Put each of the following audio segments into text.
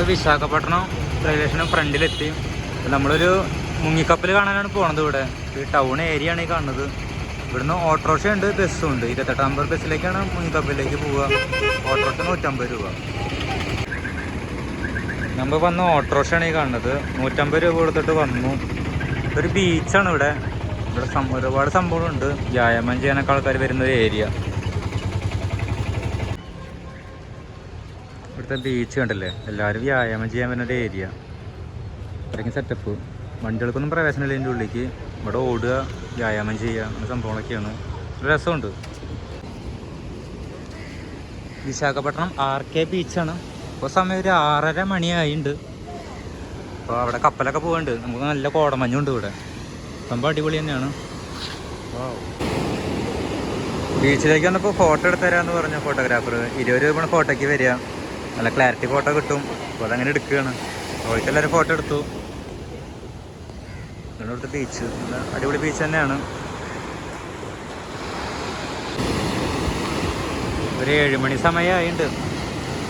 നമ്മളിപ്പോൾ Visakhapatnam railway station ഫ്രണ്ടിലെത്തി. നമ്മളൊരു മുങ്ങിക്കപ്പൽ കാണാനാണ് പോണത് ഇവിടെ. ഈ ടൗൺ ഏരിയ ആണ് ഈ കാണുന്നത്. ഇവിടുന്ന് ഓട്ടോറിക്ഷ ഉണ്ട് ബസ്സും ഉണ്ട്. ഇരുപത്തെട്ടാം നമ്പർ ബസ്സിലേക്കാണ് മുങ്ങിക്കപ്പലിലേക്ക് പോവുക. ഓട്ടോറിക്ഷ നൂറ്റമ്പത് രൂപ. നമ്മൾ വന്ന ഓട്ടോറിക്ഷയാണ് ഈ കാണുന്നത്. നൂറ്റമ്പത് രൂപ കൊടുത്തിട്ട് വന്നു. ഒരു ബീച്ചാണ് ഇവിടെ. ഇവിടെ ഒരുപാട് സംഭവങ്ങളുണ്ട്. വ്യായാമം ചെയ്യാനൊക്കെ ആൾക്കാർ വരുന്ന ഒരു ഏരിയ ഇവിടുത്തെ ബീച്ച് കണ്ടല്ലേ? എല്ലാവരും വ്യായാമം ചെയ്യാൻ വരുന്ന ഒരു ഏരിയ അത്രയ്ക്കും സെറ്റപ്പ് വണ്ടികൾക്കൊന്നും പ്രവേശനമില്ല ഇതിന്റെ ഉള്ളിലേക്ക്. ഇവിടെ ഓടുക വ്യായാമം ചെയ്യുക അങ്ങനെ സംഭവങ്ങളൊക്കെയാണ്. രസമുണ്ട്. വിശാഖപട്ടണം ആർ കെ ബീച്ചാണ് ഇപ്പോൾ സമയം ഒരു ആറര മണിയായിട്ടുണ്ട് അപ്പോൾ അവിടെ കപ്പലൊക്കെ പോകുന്നുണ്ട് നമുക്ക് നല്ല കോടമഞ്ഞുണ്ട് ഇവിടെ. സംഭവം അടിപൊളി തന്നെയാണ്. ബീച്ചിലേക്ക് വന്നപ്പോൾ ഫോട്ടോ എടുത്തു തരാമെന്ന് പറഞ്ഞു ഫോട്ടോഗ്രാഫർ ഇരുപത് രൂപ ഫോട്ടോയ്ക്ക് വരിക. നല്ല ക്ലാരിറ്റി ഫോട്ടോ കിട്ടും. അപ്പോൾ അതങ്ങനെ എടുക്കുകയാണ്. പോയിട്ട് എല്ലാവരും ഫോട്ടോ എടുത്തു. ഇവിടുത്തെ ബീച്ച് അടിപൊളി ബീച്ച് തന്നെയാണ്. ഒരു ഏഴ് മണി സമയമായിട്ടുണ്ട്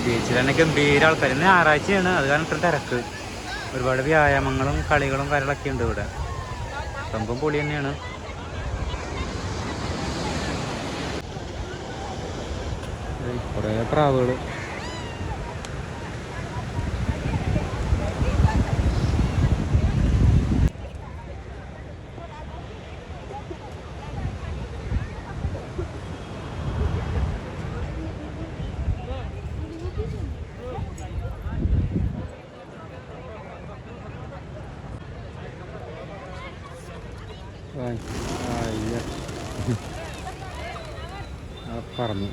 ബീച്ചിൽ തന്നെ ഗംഭീര ആൾക്കാർ ഇന്ന് ഞായറാഴ്ചയാണ്. അത് കാരണം ഇത്ര തിരക്ക്. ഒരുപാട് വ്യായാമങ്ങളും കളികളും കാര്യങ്ങളൊക്കെ ഉണ്ട് ഇവിടെ. സംഭവം പൊളി തന്നെയാണ്. കുറേ പ്രാവുകൾ പറന്നു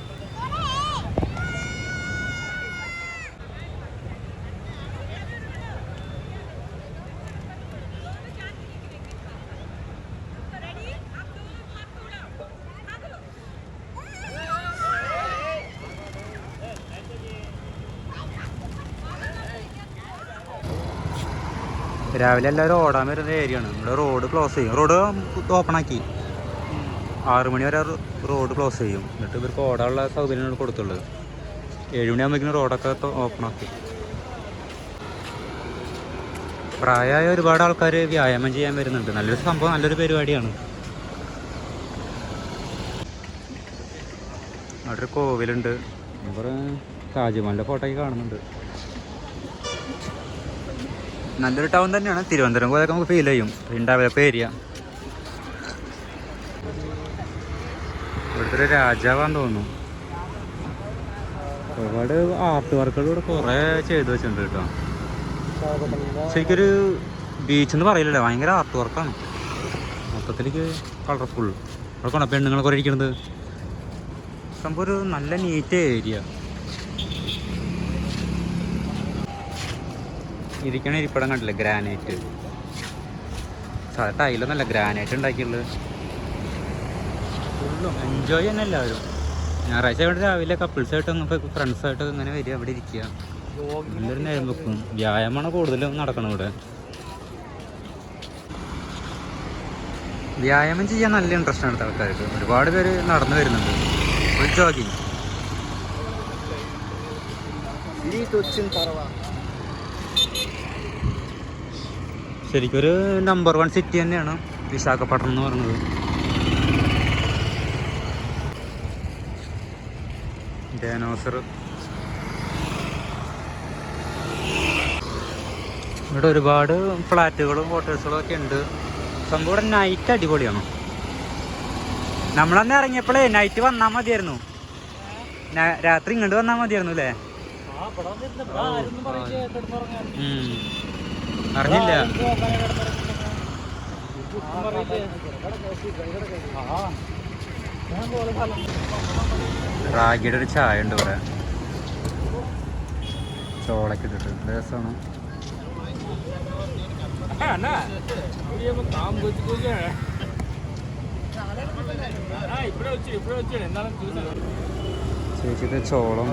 രാവിലെ എല്ലാവരും ഓടാൻ വരുന്ന ഏരിയയാണ് നമ്മുടെ റോഡ് ക്ലോസ് ചെയ്യും. റോഡ് ഓപ്പൺ ആക്കി. ആറു മണി വരെ റോഡ് ക്ലോസ് ചെയ്യും. എന്നിട്ട് ഇവർക്ക് ഓടാനുള്ള സൗകര്യമാണ് കൊടുത്തുള്ളത്. ഏഴ് മണിയാകുമ്പോഴേക്കും റോഡൊക്കെ ഓപ്പൺ ആക്കി. പ്രായമായ ഒരുപാട് ആൾക്കാർ വ്യായാമം ചെയ്യാൻ വരുന്നുണ്ട്. നല്ലൊരു സംഭവം നല്ലൊരു പരിപാടിയാണ്. അവിടെ ഒരു കോവിലുണ്ട്. താജ്മഹലിന്റെ ഫോട്ടോയൊക്കെ കാണുന്നുണ്ട്. നല്ലൊരു ടൗൺ തന്നെയാണ്. തിരുവനന്തപുരം പോലെയൊക്കെ നമുക്ക് ഫീൽ ചെയ്യും. ഡെവലപ്പ് ഏരിയ ഇവിടുത്തെ രാജാവാന്ന് തോന്നുന്നു. ഒരുപാട് ആർട്ട് വർക്കുകൾ ഇവിടെ കുറേ ചെയ്തു വെച്ചിട്ടുണ്ട് കേട്ടോ. ശരിക്കൊരു ബീച്ച് എന്ന് പറയില്ലല്ലോ. ഭയങ്കര ആർട്ട് വർക്കാണ് മൊത്തത്തിലേക്ക് കളർഫുൾ അവിടെ കൊണ്ട പെണ്ണുങ്ങളെ കുറേ ഇരിക്കുന്നത്? ഒരു നല്ല നീറ്റ് ഏരിയ ഇരിക്കണ ഇരിപ്പടം കണ്ടില്ലേ? ഗ്രാനൈറ്റ്. സാധാ ടൈലൊന്നല്ല ഗ്രാനൈറ്റ് ഉണ്ടാക്കിയുള്ളത് ഫുള്ളും എൻജോയ് തന്നെ എല്ലാവരും. ഞായറാഴ്ച ഇവിടെ രാവിലെ കപ്പിൾസായിട്ട് ഫ്രണ്ട്സായിട്ട് ഇങ്ങനെ വരിക അവിടെ ഇരിക്കുക. നല്ലൊരു നേരം വെക്കും. വ്യായാമമാണ് കൂടുതലും നടക്കണം ഇവിടെ. വ്യായാമം ചെയ്യാൻ നല്ല ഇൻട്രസ്റ്റ് ആണ് ആൾക്കാർക്ക്. ഒരുപാട് പേര് നടന്നു വരുന്നുണ്ട്. ഫുൾ ജോഗിങ് ശരിക്കൊരു നമ്പർ വൺ സിറ്റി തന്നെയാണ് വിശാഖപട്ടണം എന്ന് പറയുന്നത്. ഡാനോസർ ഇവിടെ ഒരുപാട് ഫ്ലാറ്റുകളും ഹോട്ടൽസുകളും ഒക്കെ ഉണ്ട്. സംഭവം ഇവിടെ നൈറ്റ് അടിപൊളിയാണ്. നമ്മളന്ന് ഇറങ്ങിയപ്പോഴേ നൈറ്റ് വന്നാൽ മതിയായിരുന്നു. രാത്രി ഇങ്ങോട്ട് വന്നാൽ മതിയായിരുന്നു അല്ലേ. അറിഞ്ഞില്ല. റാഗിയുടെ ഒരു ചായ ഉണ്ട് ഇവിടെ. ചോളൊക്കെ ഇട്ടിട്ട്. രസമാണ്. ചേച്ചിയുടെ ചോളം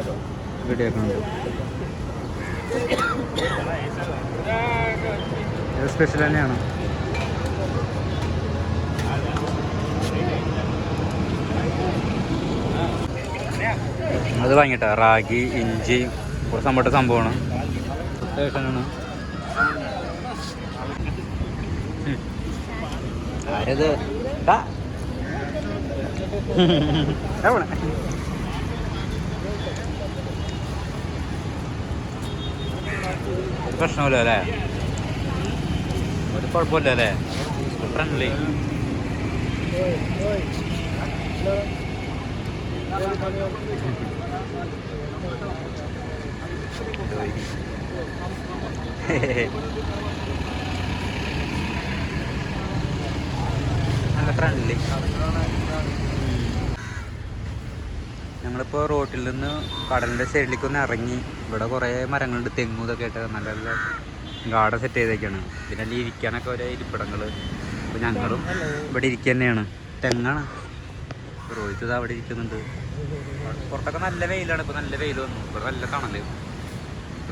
റെഡിയാക്കുന്നുണ്ട്. ഇത് സ്പെഷ്യൽ തന്നെയാണ്. അത് വാങ്ങിട്ട. റാഗി ഇഞ്ചി കുറച്ച് നമ്മുടെ സംഭവമാണ്. സ്റ്റേഷനാണ് ആരത്? പ്രശ്നമില്ല അല്ലേ ഒരു കുഴപ്പമില്ല അല്ലേ? ഫ്രണ്ട്ലി ഞങ്ങളിപ്പോൾ റോട്ടിൽ നിന്ന് കടലിന്റെ സൈഡിലേക്ക് ഒന്ന് ഇറങ്ങി. ഇവിടെ കുറേ മരങ്ങളുണ്ട് തെങ്ങും ഇതൊക്കെ ആയിട്ട് നല്ല നല്ല ഗാർഡൻ സെറ്റ് ചെയ്തേക്കാണ്. പിന്നെ അല്ലെങ്കിൽ ഇരിക്കാനൊക്കെ ഓരോ ഇരിപ്പിടങ്ങൾ അപ്പോൾ ഞങ്ങളും ഇവിടെ ഇരിക്കുക തന്നെയാണ് തെങ്ങാണ്. റോഹിത് അവിടെ ഇരിക്കുന്നുണ്ട്. പുറത്തൊക്കെ നല്ല വെയിലാണ്. ഇപ്പോൾ നല്ല വെയിൽ വന്നു. ഇവിടെ നല്ല തണൽ.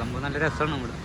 നമുക്ക് നല്ല രസമാണ് ഇവിടെ.